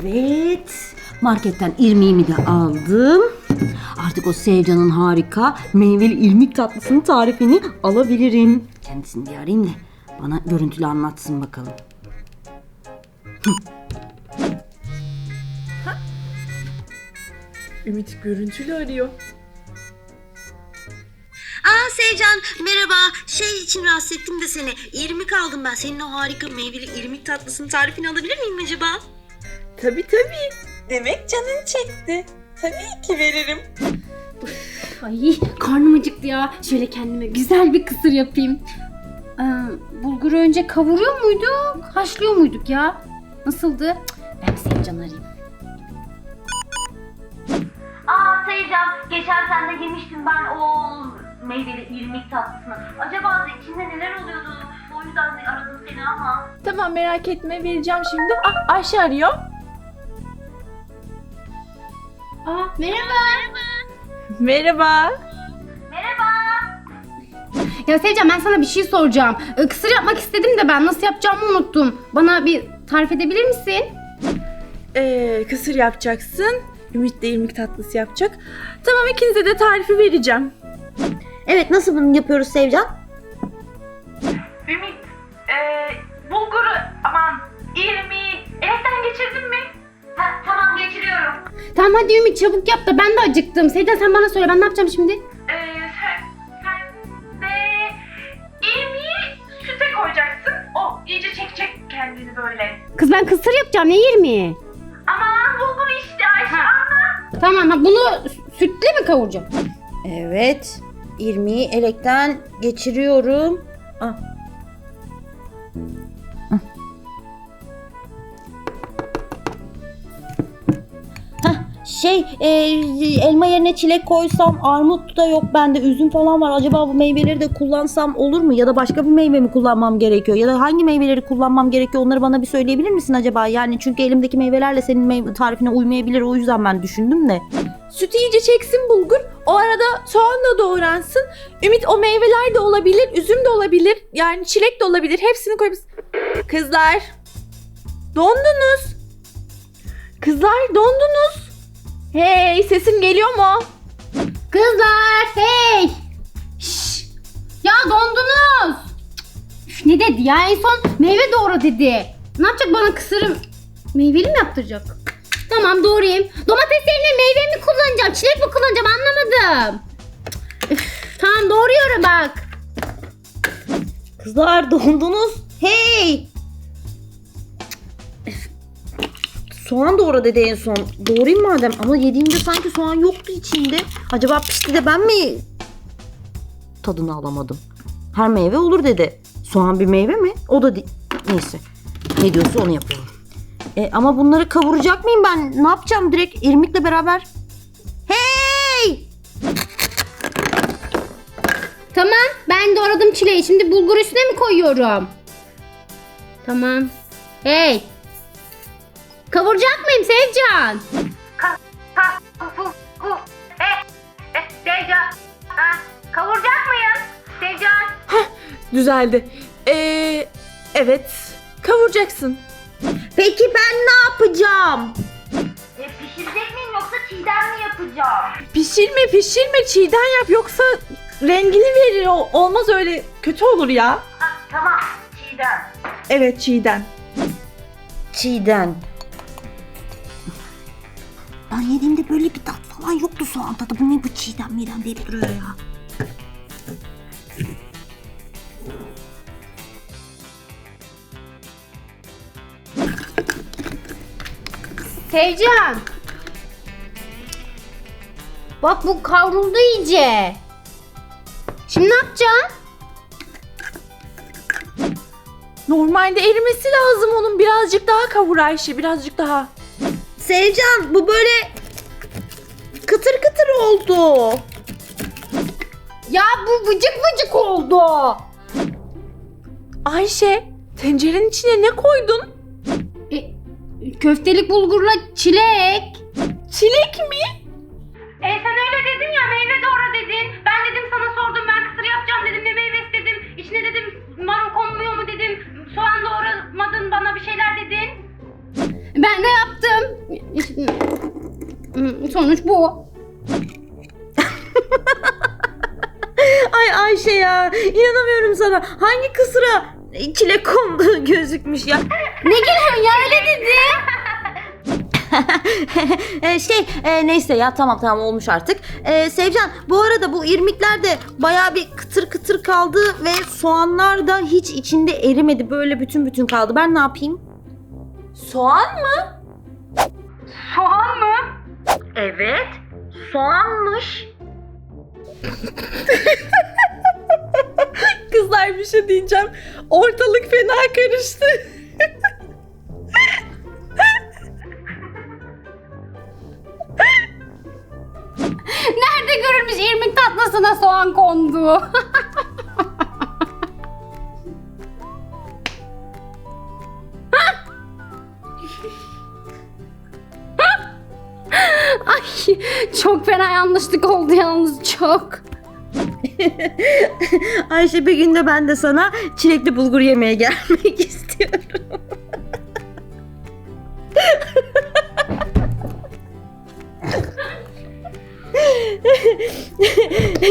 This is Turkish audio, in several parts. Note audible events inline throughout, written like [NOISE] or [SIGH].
Evet. Marketten irmiğimi de aldım. Artık o Sevcan'ın harika meyveli irmik tatlısının tarifini alabilirim. Kendisini bir arayayım da bana görüntülü anlatsın bakalım. Ümit görüntülü arıyor. Aa Sevcan merhaba. Şey için rahatsız ettim de seni. İrmik aldım ben. Senin o harika meyveli irmik tatlısının tarifini alabilir miyim acaba? Tabii tabii. Demek canın çekti. Tabii ki veririm. Ay karnım acıktı ya. Şöyle kendime güzel bir kısır yapayım. Ee, bulguru önce kavuruyor muyduk? Haşlıyor muyduk ya? Nasıldı? Ben bir Sevcan arayayım. Aa Seycan, geçen sen de yemiştin ben o meyveli irmik tatlısını. Acaba içinde neler oluyordu? O yüzden de aradım seni ama. Tamam merak etme vereceğim şimdi. Ah Ayşe arıyor. Aa merhaba. Merhaba. Merhaba. Ya Sevcan ben sana bir şey soracağım. Ee, kısır yapmak istedim de ben nasıl yapacağımı unuttum. Bana bir tarif edebilir misin? Ee, kısır yapacaksın. Ümit de irmik tatlısı yapacak. Tamam ikinize de tarifi vereceğim. Evet nasıl bunu yapıyoruz Sevcan? Ümit, ee, bulguru aman Tamam hadi Ümit çabuk yap da ben de acıktım. Sevcan sen bana söyle ben ne yapacağım şimdi? Ee, sen, sen de irmiği süte koyacaksın. O iyice çekecek kendini böyle. Kız ben kısır yapacağım ne mi? Aman bulgur işte Ayşe anla. Tamam ha bunu sütle mi kavuracağım? Evet. İrmiği elekten geçiriyorum. Ah. Şey e, elma yerine çilek koysam armut da yok bende üzüm falan var acaba bu meyveleri de kullansam olur mu ya da başka bir meyve mi kullanmam gerekiyor ya da hangi meyveleri kullanmam gerekiyor onları bana bir söyleyebilir misin acaba yani çünkü elimdeki meyvelerle senin meyve tarifine uymayabilir o yüzden ben düşündüm de. Sütü iyice çeksin bulgur. O arada soğan da doğransın. Ümit o meyveler de olabilir, üzüm de olabilir. Yani çilek de olabilir. Hepsini koyabiliriz. Kızlar. Dondunuz. Kızlar dondunuz. Hey sesim geliyor mu? Kızlar hey! Şş! Ya dondunuz! Üf, ne dedi ya en son meyve doğra dedi. Ne yapacak bana kısırım? Meyveli mi yaptıracak? Tamam doğrayayım. Domates yerine meyve mi kullanacağım? Çilek mi kullanacağım anlamadım. Üf, tamam doğruyorum bak. Kızlar dondunuz. Hey! Soğan doğra dedi en son. Doğrayayım madem ama yediğimde sanki soğan yoktu içinde. Acaba pişti de ben mi tadını alamadım? Her meyve olur dedi. Soğan bir meyve mi? O da değil. Neyse. Ne diyorsa onu yapıyorum. E, ama bunları kavuracak mıyım ben? Ne yapacağım direkt irmikle beraber? Hey! Tamam ben doğradım çileği. Şimdi bulgur üstüne mi koyuyorum? Tamam. Hey! Kavuracak mıyım Sevcan? Ha, bu, bu, e, e, Seycan. Ha, kavuracak mıyım? Seycan. Düzeldi. Ee, evet. Kavuracaksın. Peki ben ne yapacağım? E, pişirecek miyim yoksa çiğdem mi yapacağım? Pişirme pişirme çiğden yap yoksa rengini verir. O- Olmaz öyle kötü olur ya. Ha, tamam çiğdem. Evet çiğden. Çiğden. Ben yediğimde böyle bir tat falan yoktu soğan tadı. Bu ne bu çiğden midem deyip duruyor ya. Sevcan. Bak bu kavruldu iyice. Şimdi ne yapacaksın? Normalde erimesi lazım onun. Birazcık daha kavur Ayşe. Birazcık daha. Sevcan bu böyle oldu. Ya bu vıcık vıcık oldu. Ayşe tencerenin içine ne koydun? E, köftelik bulgurla çilek. Çilek mi? E sen öyle dedin ya meyve doğra dedin. Ben dedim sana sordum ben kısır yapacağım dedim ne meyvesi dedim. İçine dedim marul konmuyor mu dedim. Soğan doğramadın bana bir şeyler dedin. Ben de yaptım. Sonuç bu. Ay Ayşe ya inanamıyorum sana. Hangi kısıra çilek kondu [LAUGHS] gözükmüş ya. Ne gülüyorsun ya öyle dedi. [LAUGHS] E, şey e, neyse ya tamam tamam olmuş artık. E, Sevcan bu arada bu irmikler de baya bir kıtır kıtır kaldı ve soğanlar da hiç içinde erimedi. Böyle bütün bütün kaldı. Ben ne yapayım? Soğan mı? Soğan mı? Evet. Soğanmış. Kızlar bir şey diyeceğim. Ortalık fena karıştı. Nerede görülmüş irmik tatlısına soğan kondu? [LAUGHS] Çok fena yanlışlık oldu yalnız çok. [LAUGHS] Ayşe bir günde ben de sana çilekli bulgur yemeye gelmek [LAUGHS] istiyorum.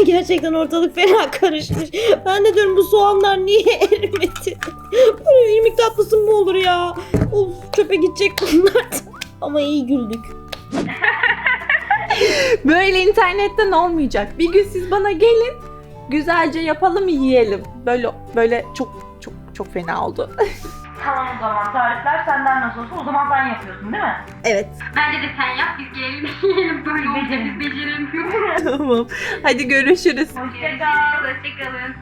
Gerçekten ortalık fena karışmış. Ben de diyorum bu soğanlar niye erimedi? Böyle irmik tatlısı mı olur ya? Of çöpe gidecek bunlar. Ama iyi güldük. [LAUGHS] Böyle internetten olmayacak. Bir gün siz bana gelin. Güzelce yapalım yiyelim. Böyle böyle çok çok çok fena oldu. [LAUGHS] Tamam o zaman tarifler senden nasıl olsa o zaman sen yapıyorsun değil mi? Evet. Bence de sen yap biz gelelim yiyelim [LAUGHS] böyle olunca biz beceremiyoruz. tamam. Hadi görüşürüz. Hoşçakal. Hoşçakalın.